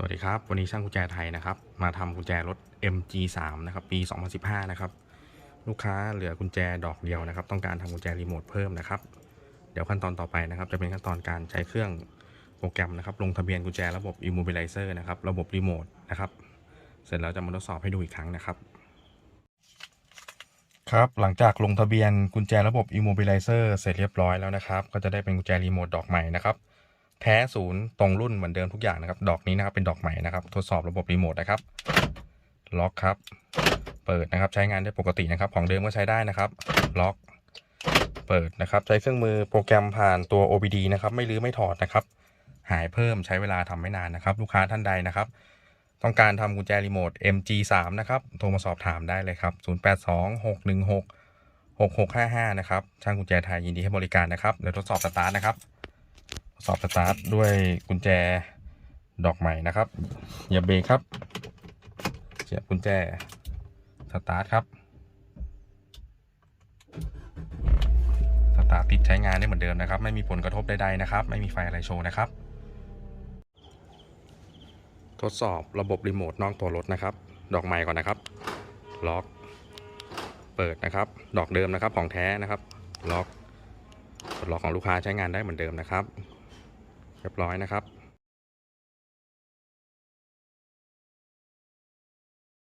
สวัสดีครับ วันนี้ช่างกุญแจไทยนะครับ มาทำกุญแจรถ MG3 นะครับ ปี 2015 นะครับ ลูกค้าเหลือกุญแจดอกเดียวนะครับ ต้องการทำกุญแจรีโมทเพิ่มนะครับ เดี๋ยวขั้นตอนต่อไปนะครับ จะเป็นขั้นตอนการใช้เครื่องโปรแกรมนะครับ ลงทะเบียนกุญแจระบบ Immobilizer นะครับ ระบบรีโมทนะครับ เสร็จแล้วจะมาทดสอบให้ดูอีกครั้งนะครับ ครับ หลังจากลงทะเบียนกุญแจระบบ Immobilizer เสร็จเรียบร้อยแล้วนะครับ ก็จะได้เป็นกุญแจรีโมทดอกใหม่นะครับ แท้ศูนย์ตรงรุ่นเหมือนเดิมทุกอย่างนะครับ ดอกนี้นะครับเป็นดอกใหม่นะครับ ทดสอบระบบรีโมทนะครับ ล็อกครับ เปิดนะครับ ใช้งานได้ปกตินะครับ ของเดิมก็ใช้ได้นะครับ ล็อก เปิดนะครับ ใช้เครื่องมือโปรแกรมผ่านตัว OBD นะครับ ไม่รื้อไม่ถอดนะครับ หายเพิ่มใช้เวลาทำไม่นานนะครับ ลูกค้าท่านใดนะครับ ต้องการทำกุญแจรีโมท MG3 นะครับ โทรมาสอบถามได้เลยครับ 082616 6655 นะครับ ช่างกุญแจไทยยินดีให้บริการนะครับ เดี๋ยวทดสอบสตาร์ทนะครับ สอบสตาร์ทด้วยกุญแจดอกใหม่นะครับอย่าเบรกครับเสียบกุญแจสตาร์ทครับสตาร์ทติดใช้งานได้เหมือนเดิมนะครับ ไม่มีผลกระทบใดๆนะครับ ไม่มีไฟอะไรโชว์นะครับ ทดสอบระบบรีโมทนอกตัวรถนะครับ ดอกใหม่ก่อนนะครับล็อก เปิดนะครับ ดอกเดิมนะครับของแท้นะครับ ล็อกปลดล็อกของลูกค้าใช้งานได้เหมือนเดิมนะครับ รียบร้อยนะครับ